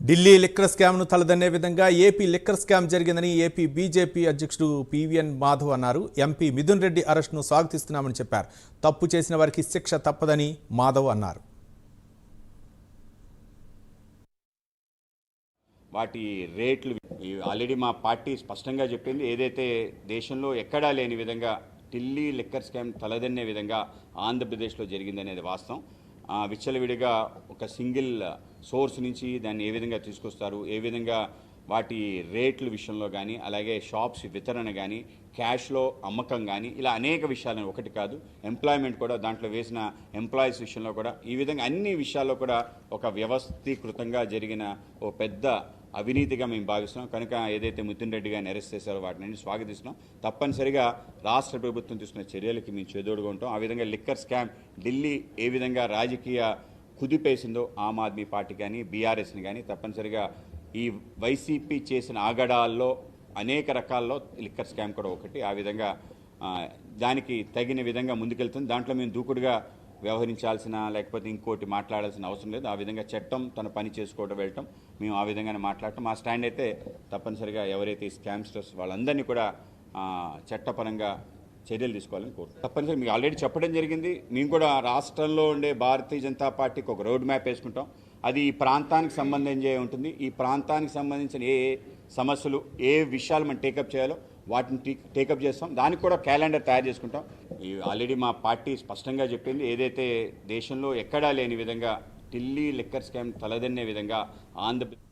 Delhi liquor స్కామ్ను తలదన్నే విధంగా ఏపీ లిక్కర్ స్కామ్ జరిగిందని ఏపీ బీజేపీ అధ్యక్షుడు పివిఎన్ మాధవ్ అన్నారు. ఎంపీ మిథున్ రెడ్డి అరెస్ట్ను స్వాగతిస్తున్నామని చెప్పారు. తప్పు చేసిన వారికి శిక్ష తప్పదని మాధవ్ అన్నారు. వాటి రేట్లు ఆల్రెడీ మా పార్టీ స్పష్టంగా చెప్పింది. ఏదైతే దేశంలో ఎక్కడా లేని విధంగా ఢిల్లీ లిక్కర్ స్కామ్ తలదన్నే విధంగా ఆంధ్రప్రదేశ్లో జరిగిందనేది వాస్తవం. ఆ, విచ్చలవిడిగా ఒక సింగిల్ సోర్స్ నుంచి దాన్ని ఏ విధంగా తీసుకొస్తారు ఏ విధంగా వాటి రేట్ల విషయంలో కానీ అలాగే షాప్స్ వితరణ కానీ క్యాష్లో అమ్మకం కానీ ఇలా అనేక విషయాలను ఒకటి కాదు ఎంప్లాయ్మెంట్ కూడా దాంట్లో వేసిన ఎంప్లాయీస్ విషయంలో కూడా ఈ విధంగా అన్ని విషయాల్లో కూడా ఒక వ్యవస్థీకృతంగా జరిగిన ఓ పెద్ద అవినీతిగా మేము భావిస్తున్నాం. కనుక ఏదైతే మిథున్ రెడ్డి గారిని అరెస్ట్ చేశారో వాటిని స్వాగతిస్తున్నాం. తప్పనిసరిగా రాష్ట్ర ప్రభుత్వం తీసుకున్న చర్యలకి మేము చేదోడుగా ఉంటాం. ఆ విధంగా లిక్కర్ స్కామ్ ఢిల్లీ ఏ విధంగా రాజకీయ కుదిపేసిందో ఆమ్ ఆద్మీ పార్టీ కానీ బీఆర్ఎస్ని కానీ తప్పనిసరిగా ఈ వైసీపీ చేసిన ఆగడాల్లో అనేక రకాల్లో లిక్కర్ స్కామ్ కూడా ఒకటి. ఆ విధంగా దానికి తగిన విధంగా ముందుకెళ్తుంది. దాంట్లో మేము దూకుడుగా వ్యవహరించాల్సిన లేకపోతే ఇంకోటి మాట్లాడాల్సిన అవసరం లేదు. ఆ విధంగా చట్టం తన పని చేసుకోవడం వెళ్ళటం మేము ఆ విధంగానే మాట్లాడటం. మా స్టాండ్ అయితే తప్పనిసరిగా ఎవరైతే ఈ స్కామ్స్టర్స్ వాళ్ళందరినీ కూడా చట్టపరంగా చర్యలు తీసుకోవాలని కోరుతున్నాం. తప్పనిసరి మీకు ఆల్రెడీ చెప్పడం జరిగింది. మేము కూడా రాష్ట్రంలో ఉండే భారతీయ జనతా పార్టీకి ఒక రోడ్ మ్యాప్ వేసుకుంటాం. అది ఈ ప్రాంతానికి సంబంధించి ఉంటుంది. ఈ ప్రాంతానికి సంబంధించిన ఏ ఏ సమస్యలు ఏ విషయాలు మనం టేకప్ చేయాలో వాటిని టీ- టేకప్ చేస్తాం. దానికి కూడా క్యాలెండర్ తయారు చేసుకుంటాం. ఈ ఆల్రెడీ మా పార్టీ స్పష్టంగా చెప్పింది. ఏదైతే దేశంలో ఎక్కడా లేని విధంగా ఢిల్లీ లిక్కర్ స్కామ్ తలదన్నే విధంగా ఆంధ్రప్రదేశ్